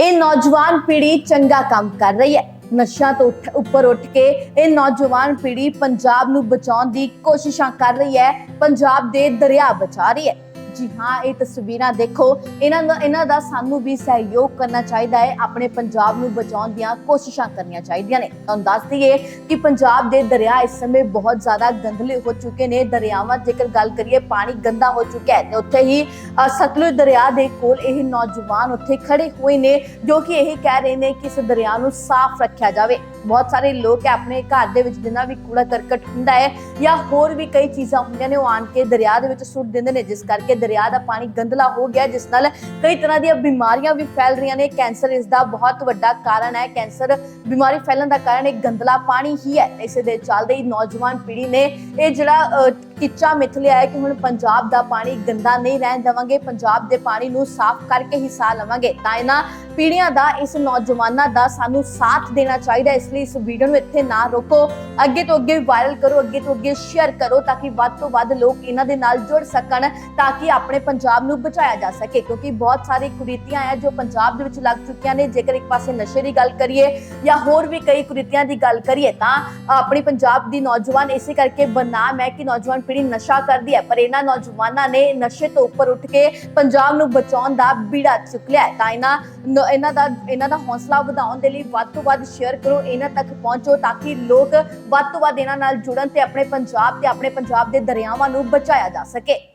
ਇਹ ਨੌਜਵਾਨ ਪੀੜ੍ਹੀ ਚੰਗਾ ਕੰਮ ਕਰ ਰਹੀ ਹੈ। ਨਸ਼ਿਆਂ ਤੋਂ ਉੱਠ- ਉੱਪਰ ਉੱਠ ਕੇ ਇਹ ਨੌਜਵਾਨ ਪੀੜ੍ਹੀ ਪੰਜਾਬ ਨੂੰ ਬਚਾਉਣ ਦੀ ਕੋਸ਼ਿਸ਼ਾਂ ਕਰ ਰਹੀ ਹੈ। ਪੰਜਾਬ ਦੇ ਦਰਿਆ ਬਚਾ ਰਹੀ ਹੈ। ਜੀ ਹਾਂ, ਇਹ ਤਸਵੀਰਾਂ ਦੇਖੋ। ਇਹਨਾਂ ਦਾ ਇਹਨਾਂ ਦਾ ਸਾਨੂੰ ਵੀ ਸਹਿਯੋਗ ਕਰਨਾ ਚਾਹੀਦਾ ਹੈ। ਆਪਣੇ ਪੰਜਾਬ ਨੂੰ ਬਚਾਉਣ ਦੀਆਂ ਕੋਸ਼ਿਸ਼ਾਂ ਕਰਨੀਆਂ ਚਾਹੀਦੀਆਂ ਨੇ। ਤੁਹਾਨੂੰ ਦੱਸ ਦਈਏ ਕਿ ਪੰਜਾਬ ਦੇ ਦਰਿਆ ਇਸ ਸਮੇਂ ਬਹੁਤ ਜ਼ਿਆਦਾ ਗੰਦਲੇ ਹੋ ਚੁੱਕੇ ਨੇ। ਦਰਿਆਵਾਂ ਜੇਕਰ ਗੱਲ ਕਰੀਏ, ਪਾਣੀ ਗੰਦਾ ਹੋ ਚੁੱਕਿਆ ਹੈ ਤੇ ਉੱਥੇ ਹੀ ਸਤਲੁਜ ਦਰਿਆ ਦੇ ਕੋਲ ਇਹ ਨੌਜਵਾਨ ਉੱਥੇ ਖੜੇ ਹੋਏ ਨੇ ਜੋ ਕਿ ਇਹ ਕਹਿ ਰਹੇ ਨੇ ਕਿ ਇਸ ਦਰਿਆ ਨੂੰ ਸਾਫ਼ ਰੱਖਿਆ ਜਾਵੇ। ਬਹੁਤ ਸਾਰੇ ਲੋਕ ਆਪਣੇ ਘਰ ਦੇ ਵਿੱਚ ਜਿੰਨਾ ਵੀ ਕੂੜਾ ਕਰਕਟ ਹੁੰਦਾ ਹੈ ਜਾਂ ਹੋਰ ਵੀ ਕਈ ਚੀਜ਼ਾਂ ਹੁੰਦੀਆਂ ਨੇ ਉਹ ਆਣ ਕੇ ਦਰਿਆ ਦੇ ਵਿੱਚ ਸੁੱਟ ਦਿੰਦੇ ਨੇ ਜਿਸ ਕਰਕੇ ਦਰਿਆ ਦਾ ਪਾਣੀ ਗੰਦਲਾ ਹੋ ਗਿਆ ਜਿਸ ਨਾਲ ਕਈ ਤਰ੍ਹਾਂ ਦੀਆਂ ਬਿਮਾਰੀਆਂ ਵੀ ਫੈਲ ਰਹੀਆਂ ਨੇ। ਕੈਂਸਰ ਇਸ ਦਾ ਬਹੁਤ ਵੱਡਾ ਕਾਰਨ ਹੈ। ਕੈਂਸਰ ਬਿਮਾਰੀ ਫੈਲਣ ਦਾ ਕਾਰਨ ਇਹ ਗੰਦਲਾ ਪਾਣੀ ਹੀ ਹੈ। ਇਸੇ ਦੇ ਚੱਲਦੇ ਹੀ ਨੌਜਵਾਨ ਪੀੜ੍ਹੀ ਨੇ ਇਹ ਜਿਹੜਾ ਅ, ਟੀਚਾ ਮਿੱਥ ਲਿਆ ਹੈ ਕਿ ਹੁਣ ਪੰਜਾਬ ਦਾ ਪਾਣੀ ਗੰਦਾ ਨਹੀਂ ਰਹਿਣ ਦੇਵਾਂਗੇ, ਪੰਜਾਬ ਦੇ ਪਾਣੀ ਨੂੰ ਸਾਫ਼ ਕਰਕੇ ਹੀ ਸਾਹ ਲਵਾਂਗੇ। ਤਾਂ ਇਹਨਾਂ ਪੀੜ੍ਹੀਆਂ ਦਾ, ਇਸ ਨੌਜਵਾਨਾਂ ਦਾ ਸਾਨੂੰ ਸਾਥ ਦੇਣਾ ਚਾਹੀਦਾ ਇਸ ਲਈ ਇਸ ਵੀਡੀਓ ਨੂੰ ਇੱਥੇ ਨਾ ਰੋਕੋ। ਅੱਗੇ ਤੋਂ ਅੱਗੇ ਵਾਇਰਲ ਕਰੋ, ਅੱਗੇ ਤੋਂ ਅੱਗੇ ਸ਼ੇਅਰ ਕਰੋ ਤਾਂ ਕਿ ਵੱਧ ਤੋਂ ਵੱਧ ਲੋਕ ਇਹਨਾਂ ਦੇ ਨਾਲ ਜੁੜ ਸਕਣ, ਤਾਂ ਕਿ ਆਪਣੇ ਪੰਜਾਬ ਨੂੰ ਬਚਾਇਆ ਜਾ ਸਕੇ। ਕਿਉਂਕਿ ਬਹੁਤ ਸਾਰੀ ਕੁਰੀਤੀਆਂ ਹੈ ਜੋ ਪੰਜਾਬ ਦੇ ਵਿੱਚ ਲੱਗ ਚੁੱਕੀਆਂ ਨੇ। ਜੇਕਰ ਇੱਕ ਪਾਸੇ ਨਸ਼ੇ ਦੀ ਗੱਲ ਕਰੀਏ ਜਾਂ ਹੋਰ ਵੀ ਕਈ ਕੁਰੀਤੀਆਂ ਦੀ ਗੱਲ ਕਰੀਏ ਤਾਂ ਆਪਣੀ ਪੰਜਾਬ ਦੀ ਨੌਜਵਾਨ ਇਸੇ ਕਰਕੇ ਬਦਨਾਮ ਹੈ ਕਿ ਨੌਜਵਾਨ ਪੀੜ੍ਹੀ ਨਸ਼ਾ ਕਰਦੀ ਹੈ, ਪਰ ਇਹਨਾਂ ਨੌਜਵਾਨਾਂ ਨੇ ਨਸ਼ੇ ਤੋਂ ਉੱਪਰ ਉੱਠ ਕੇ ਪੰਜਾਬ ਨੂੰ ਬਚਾਉਣ ਦਾ ਬੀੜਾ ਚੁੱਕ ਲਿਆ ਤਾਂ ਇਹਨਾਂ ਇਹਨਾਂ ਦਾ ਇਹਨਾਂ ਦਾ ਹੌਸਲਾ ਵਧਾਉਣ ਦੇ ਲਈ ਵੱਧ ਤੋਂ ਵੱਧ ਸ਼ੇਅਰ ਕਰੋ, ਇਹਨਾਂ ਤੱਕ ਪਹੁੰਚੋ ਤਾਂ ਕਿ ਲੋਕ ਵੱਧ ਤੋਂ ਵੱਧ ਇਹਨਾਂ ਨਾਲ ਜੁੜਨ ਤੇ ਆਪਣੇ ਪੰਜਾਬ ਤੇ ਆਪਣੇ ਪੰਜਾਬ ਦੇ ਦਰਿਆਵਾਂ ਨੂੰ ਬਚਾਇਆ ਜਾ ਸਕੇ।